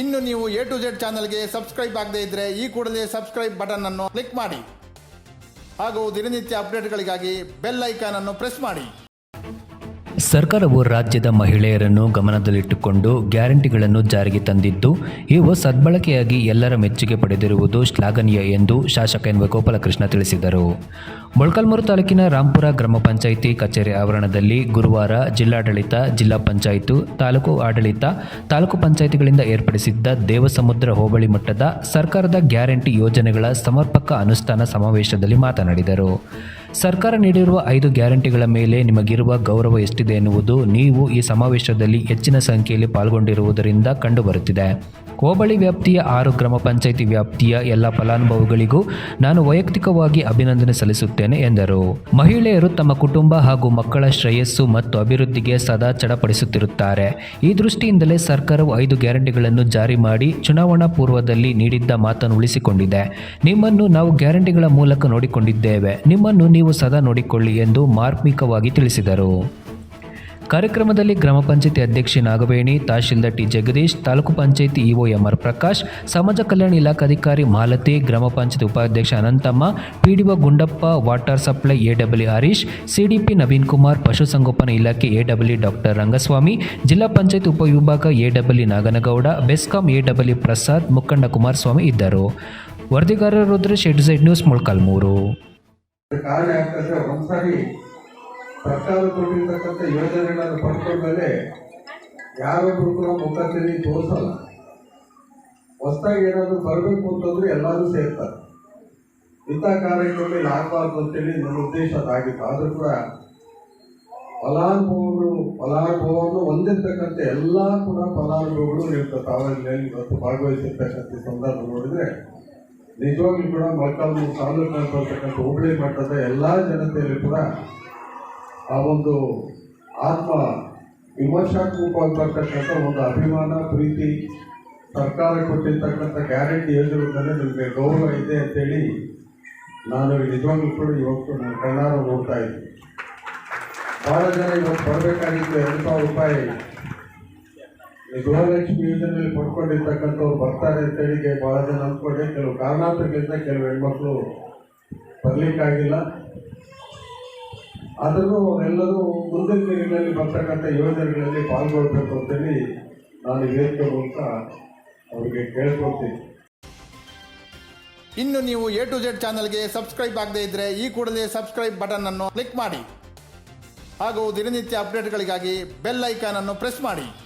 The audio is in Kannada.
ಇನ್ನು ನೀವು ಎ ಟು ಜೆಡ್ ಚಾನಲ್ಗೆ ಸಬ್ಸ್ಕ್ರೈಬ್ ಆಗದೇ ಇದ್ದರೆ ಈ ಕೂಡಲೇ ಸಬ್ಸ್ಕ್ರೈಬ್ ಬಟನ್ ಅನ್ನು ಕ್ಲಿಕ್ ಮಾಡಿ. ಹಾಗೂ ದಿನನಿತ್ಯ ಅಪ್ಡೇಟ್ಗಳಿಗಾಗಿ ಬೆಲ್ ಐಕಾನ್ ಅನ್ನು ಪ್ರೆಸ್ ಮಾಡಿ. ಸರ್ಕಾರವು ರಾಜ್ಯದ ಮಹಿಳೆಯರನ್ನು ಗಮನದಲ್ಲಿಟ್ಟುಕೊಂಡು ಗ್ಯಾರಂಟಿಗಳನ್ನು ಜಾರಿಗೆ ತಂದಿದ್ದು, ಇವು ಸದ್ಬಳಕೆಯಾಗಿ ಎಲ್ಲರ ಮೆಚ್ಚುಗೆ ಪಡೆದಿರುವುದು ಶ್ಲಾಘನೀಯ ಎಂದು ಶಾಸಕ ಎನ್ ವೈ ಗೋಪಾಲಕೃಷ್ಣ ತಿಳಿಸಿದರು. ಮೊಳಕಾಲ್ಮೂರು ತಾಲೂಕಿನ ರಾಂಪುರ ಗ್ರಾಮ ಪಂಚಾಯಿತಿ ಕಚೇರಿ ಆವರಣದಲ್ಲಿ ಗುರುವಾರ ಜಿಲ್ಲಾಡಳಿತ, ಜಿಲ್ಲಾ ಪಂಚಾಯಿತು, ತಾಲೂಕು ಆಡಳಿತ, ತಾಲೂಕು ಪಂಚಾಯಿತಿಗಳಿಂದ ಏರ್ಪಡಿಸಿದ್ದ ದೇವಸಮುದ್ರ ಹೋಬಳಿ ಮಟ್ಟದ ಸರ್ಕಾರದ ಗ್ಯಾರಂಟಿ ಯೋಜನೆಗಳ ಸಮರ್ಪಕ ಅನುಷ್ಠಾನ ಸಮಾವೇಶದಲ್ಲಿ ಮಾತನಾಡಿದರು. ಸರ್ಕಾರ ನೀಡಿರುವ ಐದು ಗ್ಯಾರಂಟಿಗಳ ಮೇಲೆ ನಿಮಗಿರುವ ಗೌರವ ಎಷ್ಟಿದೆ ಎನ್ನುವುದು ನೀವು ಈ ಸಮಾವೇಶದಲ್ಲಿ ಹೆಚ್ಚಿನ ಸಂಖ್ಯೆಯಲ್ಲಿ ಪಾಲ್ಗೊಂಡಿರುವುದರಿಂದ ಕಂಡುಬರುತ್ತಿದೆ. ಹೋಬಳಿ ವ್ಯಾಪ್ತಿಯ ಆರು ಗ್ರಾಮ ಪಂಚಾಯಿತಿ ವ್ಯಾಪ್ತಿಯ ಎಲ್ಲ ಫಲಾನುಭವಿಗಳಿಗೂ ನಾನು ವೈಯಕ್ತಿಕವಾಗಿ ಅಭಿನಂದನೆ ಸಲ್ಲಿಸುತ್ತೇನೆ ಎಂದರು. ಮಹಿಳೆಯರು ತಮ್ಮ ಕುಟುಂಬ ಹಾಗೂ ಮಕ್ಕಳ ಶ್ರೇಯಸ್ಸು ಮತ್ತು ಅಭಿವೃದ್ಧಿಗೆ ಸದಾ ಚಡಪಡಿಸುತ್ತಿರುತ್ತಾರೆ. ಈ ದೃಷ್ಟಿಯಿಂದಲೇ ಸರ್ಕಾರವು ಐದು ಗ್ಯಾರಂಟಿಗಳನ್ನು ಜಾರಿ ಮಾಡಿ ಚುನಾವಣಾ ಪೂರ್ವದಲ್ಲಿ ನೀಡಿದ್ದ ಮಾತನ್ನು ಉಳಿಸಿಕೊಂಡಿದೆ. ನಿಮ್ಮನ್ನು ನಾವು ಗ್ಯಾರಂಟಿಗಳ ಮೂಲಕ ನೋಡಿಕೊಂಡಿದ್ದೇವೆ. ನಿಮ್ಮನ್ನು ನೀವು ಸದಾ ನೋಡಿಕೊಳ್ಳಿ ಎಂದು ಮಾರ್ಮಿಕವಾಗಿ ತಿಳಿಸಿದರು. ಕಾರ್ಯಕ್ರಮದಲ್ಲಿ ಗ್ರಾಮ ಪಂಚಾಯತಿ ಅಧ್ಯಕ್ಷೆ ನಾಗವೇಣಿ, ತಹಶೀಲ್ದಾರ್ ಟಿ ಜಗದೀಶ್, ತಾಲೂಕು ಪಂಚಾಯತಿ ಇಒ ಎಂಆರ್ ಪ್ರಕಾಶ್, ಸಮಾಜ ಕಲ್ಯಾಣ ಇಲಾಖಾಧಿಕಾರಿ ಮಾಲತಿ, ಗ್ರಾಮ ಪಂಚಾಯತಿ ಉಪಾಧ್ಯಕ್ಷ Ananthamma, PDO Gundappa, water supply AW Harish, CDP Naveen Kumar ಪಶುಸಂಗೋಪನಾ ಇಲಾಖೆ ಎಡಬ್ಲ್ಯೂ ಡಾಕ್ಟರ್ ರಂಗಸ್ವಾಮಿ, ಜಿಲ್ಲಾ ಪಂಚಾಯತ್ ಉಪವಿಭಾಗ ಎಡಬ್ಲ್ಯೂ ನಾಗನಗೌಡ, ಬೆಸ್ಕಾಂ ಎಡಬ್ಲ್ಯೂ ಪ್ರಸಾದ್, ಮುಖಂಡ ಕುಮಾರಸ್ವಾಮಿ ಇದ್ದರು. ವರದಿಗಾರರು ರುದ್ರೇಶ್ ಶೆಡ್ ಝೆಡ್ ನ್ಯೂಸ್ ಮೊಳಕಾಲ್ಮೂರು. ಕಾರಣ ಯಾಕಂದ್ರೆ ಒಂದ್ಸರಿ ಸರ್ಕಾರ ಕೊಟ್ಟಿರ್ತಕ್ಕಂಥ ಯೋಜನೆಗಳನ್ನು ಪಡ್ಕೊಂಡ್ಮೇಲೆ ಯಾರೊಬ್ಬರು ಕೂಡ ಮುಖ ತಿರುಗಿ ತೋರಿಸಲ್ಲ. ಹೊಸದಾಗಿ ಏನಾದರೂ ಬರಬೇಕು ಅಂತಂದ್ರೆ ಎಲ್ಲರೂ ಸೇರ್ತಾರೆ. ಇಂಥ ಕಾರ್ಯಕ್ರಮ ಆಗಬಾರ್ದು ಅಂತೇಳಿ ನನ್ನ ಉದ್ದೇಶ ಅದಾಗಿತ್ತು ಆದರೂ ಕೂಡ ಫಲಾನುಭವಗಳು ಫಲಾನುಭವವನ್ನು ಹೊಂದಿರ್ತಕ್ಕಂಥ ಎಲ್ಲ ಕೂಡ ಫಲಾನುಭವಗಳು ಇರ್ತವೆ ತಾವಲ್ಲಿ ಇವತ್ತು ಭಾಗವಹಿಸಿರ್ತಕ್ಕಂಥ ಸಂದರ್ಭ ನೋಡಿದ್ರೆ ನಿಜವಾಗ್ಲೂ ಕೂಡ ಮೊಳಕಾಲ್ಮೂರು ತಾಲೂಕು ಬರ್ತಕ್ಕಂಥ ಹೋಬಳಿ ಮಟ್ಟದ ಎಲ್ಲ ಜನತೆಯಲ್ಲಿ ಕೂಡ ಆ ಒಂದು ಆತ್ಮ ವಿಮರ್ಶಾತ್ಮಕವಾಗಿ ಬರ್ತಕ್ಕಂಥ ಒಂದು ಅಭಿಮಾನ, ಪ್ರೀತಿ, ಸರ್ಕಾರ ಕೊಟ್ಟಿರ್ತಕ್ಕಂಥ ಗ್ಯಾರಂಟಿ ಯೋಜನೆ ನಿಮಗೆ ಗೌರವ ಇದೆ ಅಂತೇಳಿ ನಾನು ನಿಜವಾಗ್ಲೂ ಕೂಡ ಇವತ್ತು ನನ್ನ ಕಣ್ಣಾರ ನೋಡ್ತಾ ಇದ್ದೀನಿ. ಭಾಳ ಜನ ಇವತ್ತು ಬರಬೇಕಾಗಿತ್ತು ಎರಡು ಸಾವಿರ ರೂಪಾಯಿ. ಗೃಹಲಕ್ಷ್ಮಿ ಯೋಜನೆಯಲ್ಲಿ ಪಡ್ಕೊಂಡಿರ್ತಕ್ಕಂಥವ್ರು ಬರ್ತಾರೆ ಅಂತೇಳಿ ಭಾಳ ಜನ ಅಂದ್ಕೊಂಡೆ. ಕೆಲವು ಕಾರಣಾಂತರಗಳಿಂದ ಕೆಲವು ಹೆಣ್ಮಕ್ಳು ಬರ್ಲಿಕ್ಕಾಗಿಲ್ಲ. ಆದರೂ ಎಲ್ಲರೂ ಮುಂದಿನ ದಿನಗಳಲ್ಲಿ ಬರ್ತಕ್ಕಂಥ ಯೋಜನೆಗಳಲ್ಲಿ ಪಾಲ್ಗೊಳ್ಬೇಕು ಅಂತೇಳಿ ನಾನು ವೇದಿಕೆ ಮೂಲಕ ಅವರಿಗೆ ಕೇಳ್ಕೊಳ್ತೀನಿ. ಇನ್ನು ನೀವು ಎ ಟು ಜೆಡ್ ಚಾನಲ್ಗೆ ಸಬ್ಸ್ಕ್ರೈಬ್ ಆಗದೇ ಇದ್ದರೆ ಈ ಕೂಡಲೇ ಸಬ್ಸ್ಕ್ರೈಬ್ ಬಟನ್ ಅನ್ನು ಕ್ಲಿಕ್ ಮಾಡಿ. ಹಾಗೂ ದಿನನಿತ್ಯ ಅಪ್ಡೇಟ್ಗಳಿಗಾಗಿ ಬೆಲ್ ಐಕಾನ್ ಅನ್ನು ಪ್ರೆಸ್ ಮಾಡಿ.